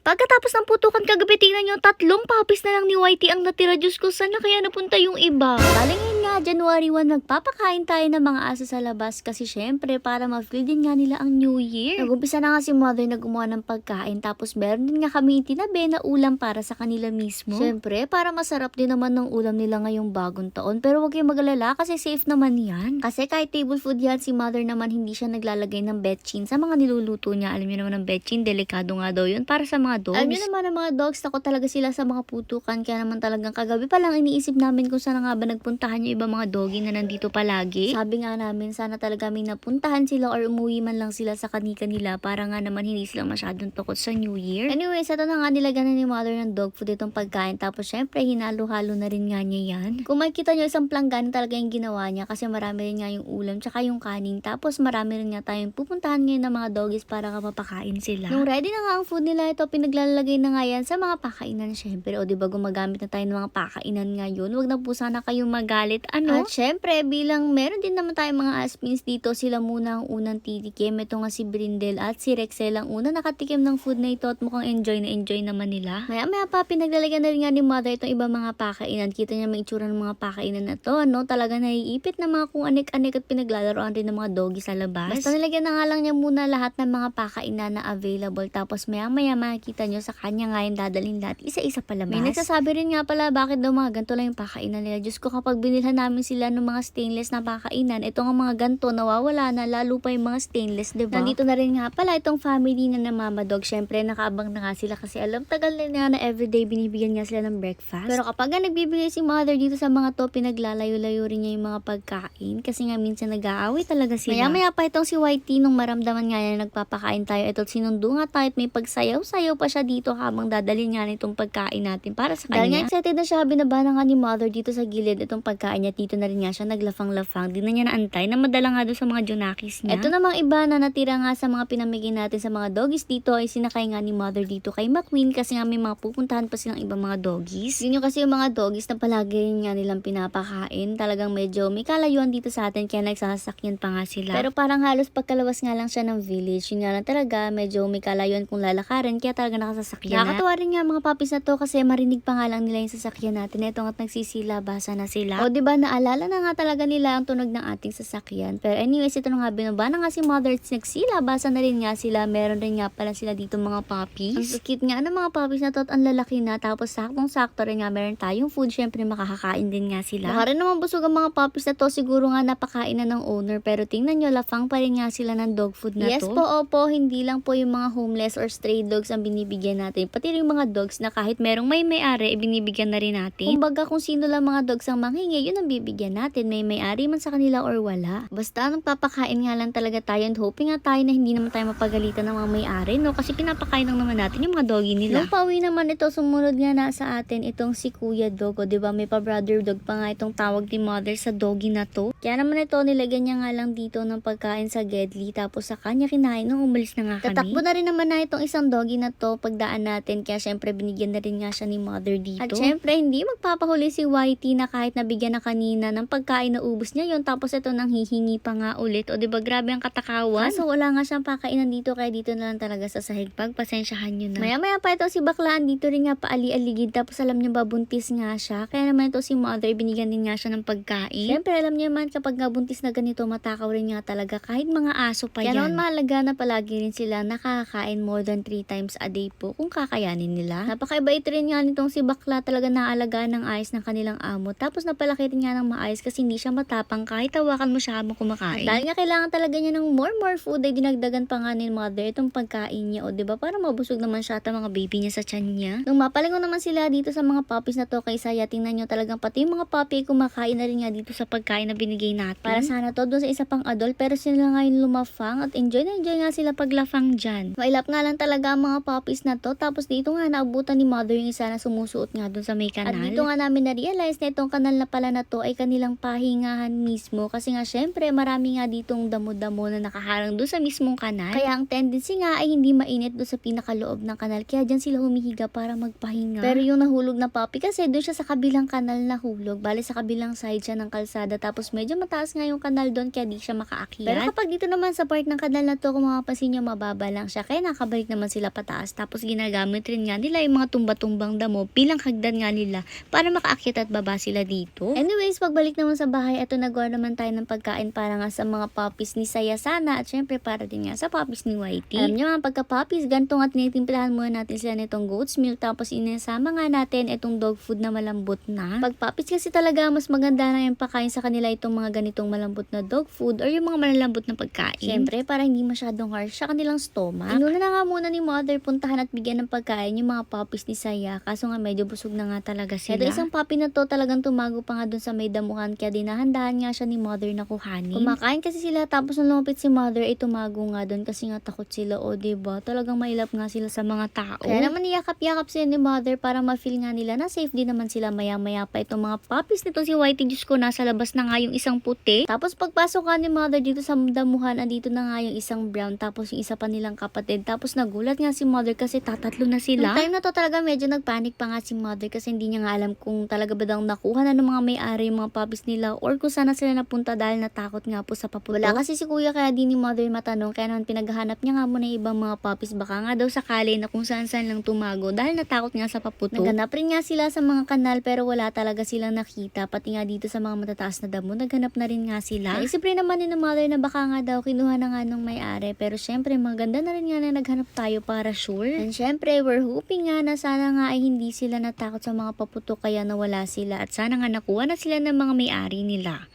Pagkatapos ng putukan kagabi, tingnan nyo, tatlong puppies na lang ni Whitey ang natira. Diyos ko, saan na kaya napunta yung iba? Bali ngayon nga, January 1, nagpapakain tayo ng mga aso sa labas kasi syempre, para ma-feel din nga nila ang New Year. Nag-umpisa na nga si mother na gumawa ng pagkain, tapos meron din nga kami itinabi na ulam para sa kanila mismo. Syempre, para masarap din naman ng ulam nila ngayong bagong taon. Pero huwag kayong magalala kasi safe naman yan. Kasi kahit table food yan, si mother naman hindi siya naglalagay ng betchin sa mga niluluto niya. Alam niyo naman ang betchin, delikado nga daw yun para sa mga dogs. Alam niyo naman ang mga dogs, takot talaga sila sa mga putukan. Kaya naman talagang kagabi pa lang iniisip namin kung saan nga ba nagpuntahan yung ibang mga doggy na nandito palagi. Sabi nga namin, sana talaga may napuntahan sila or umuwi man lang sila sa kanika nila para nga naman hindi sila masyadong takot sa New Year. Anyways, ito na nga nilagyan na ni mother ng dog food itong pagkain. Tapos syempre, hinalo-halo na rin nga niya yan. Kung makikita nyo, isang planggana talaga yung ginawa niya kasi marami rin nga yung ulam tsaka yung kanin. Tapos marami rin nga tayong pupuntahan ngayon ng mga doggies para nga mapakain sila. Nung ready na nga ang food nila, ito pinaglalagay na nga yan sa mga pakainan syempre. O diba gumagamit na tayo ng mga pakainan ngayon. Huwag na po sana kayong magalit. Ano? At syempre, bilang meron din naman tayong mga aspins dito, sila muna ang unang titikim. Ito nga si Brindel at si Rexel ang una nakatikim ng food na ito at mukhang enjoy na enjoy naman nila. Maya maya pa, pinaglalagyan na rin nga ni mother itong ibang mga pakainan. Kita niya may itsura ng mga pakainan na to. Ano? Talaga naiipit na mga kung anik-anik at pinaglalaroan rin ng mga doggy sa labas. Basta nilagyan na nga lang niya muna lahat ng mga pakainan na available. Tapos maya maya makikita nyo sa kanya nga yung dadalhin lahat. Isa-isa palabas. May nagsasabi rin nga pala bakit daw mga ganito lang yung pakainan nila. Diyos ko kapag binilhan namin sila ng mga stainless na pakainan, ito nga mga ganito nawawala na lalo pa yung mga stainless, diba? Nandito na rin nga pala itong family na na mama dog. Syempre nakaabang na nga sila kasi alam tagal na nga na everyday binibigyan nga sila ng breakfast. Pero kapag nga nagbibigay si mother dito sa mga to, pinaglalayo-layo rin niya yung mga pagkain kasi nga minsan nag-aaway talaga sila. Maya-maya pa itong si Whitey nung maramdaman nga niya na nagpapakain tayo. Ito sinundo nga tayo at may pagsayaw-sayaw pa siya dito habang dadalhin nga nitong pagkain natin para sa kanya. Dahil nga excited na siya, binaba na nga ni mother dito sa gilid itong pagkain niya. Dito na rin nga siya naglafang-lafang. Di na niya naantay na madala nga doon sa mga junakis niya. Ito namang iba na natira nga sa mga pinamigay natin sa mga doggies dito ay sinakay nga ni mother dito kay McQueen kasi nga may mga pupuntahan pa silang ibang mga doggies. Yun yung kasi yung mga doggies na palagi nga nilang pinapakain. Talagang medyo may kalayuan dito sa atin kaya nagsasakyan pa nga sila. Pero parang halos pagkalawas nga lang siya ng village. Yun nga lang talaga medyo may kalayuan kung lalakarin kaya talaga nakasasakyan na. Nakakatawa rin nga mga papis na to kasi marinig pa nga lang nila yung sasakyan natin. Ito nga't nagsisila, basa na sila. O di ba naalala na nga talaga nila ang tunog ng ating sasakyan. Pero anyways, ito na nga binaba na nga si mother at nagsila, basa na rin nga sila. Meron rin nga pala sila dito mga puppies. Ang cute nga ng mga puppies na to at ang lalaki na. Tapos saktong-sakto rin nga meron tayong food. Syempre makakakain din nga sila. Baka rin naman busog ang mga puppies na to. Siguro nga napakain na ng owner. Pero tingnan nyo, lafang pa rin nga sila ng dog food na yes to. Yes po, opo. Hindi lang po yung mga homeless or stray dogs ang binibigyan natin. Pati rin yung mga dogs na kahit merong may may-ari, binibigyan na rin natin. Kumbaga kung sino lang mga dogs ang manghingi, yun ang bibigyan natin. May may-ari man sa kanila or wala. Basta nagpapakain nga lang talaga tayo and hoping nga tayo na hindi naman tayo mapagalitan ng mga may-ari, no? Kasi pinapakain lang naman natin yung mga doggy nila. Nung pauwi naman ito, sumunod nga na sa atin itong si Kuya Dogo, di ba? May pa-brother dog pa nga itong tawag ni mother sa doggy na to. Kaya naman ito, nilagyan niya nga lang dito ng pagkain sa Gedli, tapos sa kanya kinain nung umalis na nga kami. Tatakbo na rin naman na itong isang doggy na to pagdaan natin, kaya syempre binigyan na rin nga siya ni mother dito. At syempre, hindi magpapahuli si Whitey na kahit nabigyan na kanina ng pagkain na ubos niya yon tapos ito nang hihingi pa nga ulit. O 'di ba grabe ang katakawan. So wala nga siyang pakainan dito kaya dito na lang talaga sa sahig. Pagpasensyahan niyo na. Maya-maya pa ito si Baklaan dito rin nga paali-aligid tapos alam niya ba buntis nga siya. Kaya naman ito si mother binigyan din nga siya ng pagkain. Syempre alam niya man kapag nga buntis na ganito matakaw rin nga talaga kahit mga aso pa yan. Kaya naman mahalaga na palagi rin sila nakakain more than 3 times a day po kung kakayanin nila. Napakaibait rin nga nitong si Bakla talaga naalagaan ng ayos ng kanilang amo. Tapos napalaki rin nga ng maayos kasi hindi siya matapang kahit tawakan mo siya habang kumakain. Dahil nga kailangan talaga niya ng more more food ay dinagdagan pa nga ni mother itong pagkain niya o 'di ba para mabusog naman siya at ang mga baby niya sa tiyan niya. Nung mapalingon naman sila dito sa mga puppies na to kay Saya, tingnan nyo talagang pati yung mga puppy ay kumakain na rin nga dito sa pagkain na binigay natin. Para sana to doon sa isa pang adult pero sila nga yung lumafang at enjoy na enjoy nga sila paglafang dyan. Mailap nga lang talaga ang mga puppies na to tapos dito nga naabutan ni mother yung isa na sumusuot nga doon sa may kanal. At dito nga namin na-realize na itong kanal na pala na to to ay kanilang pahingahan mismo kasi nga syempre marami nga ditong damo-damo na nakaharang doon sa mismong kanal. Kaya ang tendency nga ay hindi mainit doon sa pinakaloob ng kanal kaya dyan sila humihiga para magpahinga. Pero yung nahulog na puppy kasi doon siya sa kabilang kanal nahulog. Bale sa kabilang side siya ng kalsada tapos medyo mataas nga yung kanal doon kaya di siya makaakyat. Pero kapag dito naman sa part ng kanal na to kung mapapansin nyo mababa lang siya kaya nakabalik naman sila pataas tapos ginagamit rin nga nila yung mga tumba-tumbang damo bilang hagdan nga nila para makaakyat at baba sila dito. Anyways, pagbalik naman sa bahay, eto nagawa naman tayo ng pagkain para nga sa mga puppies ni Saya Sana at syempre para din nga sa puppies ni Whitey. Alam niyo mga pagka-puppies, ganito nga tinitimplahan muna natin sila nitong goat's milk tapos inasama nga natin itong dog food na malambot na. Pag puppies kasi talaga mas maganda na yung pakain sa kanila itong mga ganitong malambot na dog food or yung mga malalambot na pagkain. Syempre para hindi masyadong harsh sa kanilang stomach. Inuna na nga muna ni mother puntahan at bigyan ng pagkain yung mga puppies ni Saya kaso nga medyo busog na nga talaga sila. Ito isang puppy na to talagang tumago pa nga dun sa may damuhan kaya dinahandahan nga siya ni mother na kuhanin. Kumakain kasi sila tapos nung lumapit si mother ay tumago nga dun kasi nga takot sila o diba talagang mailap nga sila sa mga tao. Kaya naman niyakap-yakap sila ni mother para ma-feel nga nila na safe din naman sila maya-maya pa itong mga puppies nito si Whitey Diyos ko nasa labas na nga yung isang puti. Tapos pagpasok nga ni mother dito sa damuhan andito na nga yung isang brown tapos yung isa pa nilang kapatid. Tapos nagulat nga si mother kasi tatatlo na sila. Nung time na to talaga medyo nagpanik pa nga si mother kasi hindi niya nga alam kung talaga ba daw nakuha na ng mga may-ari yung mga puppies nila or kung saan na sila napunta dahil natakot nga po sa paputo. Wala kasi si kuya kaya di ni mother matanong kaya naman pinaghahanap niya nga muna ibang mga puppies baka nga daw sakali na kung saan saan lang tumago dahil natakot nga sa paputo. Naghanap rin nga sila sa mga kanal pero wala talaga silang nakita pati nga dito sa mga matataas na damo naghanap na rin nga sila. Naisip rin naman ni na mother na baka nga daw kinuha na nga ng may-ari pero syempre maganda na rin nga na naghanap tayo para sure. And syempre we're hoping nga na sana nga ay hindi sila natakot sa mga paputo kaya nawala sila at sana nga nakuha na sila ng mga may-ari nila.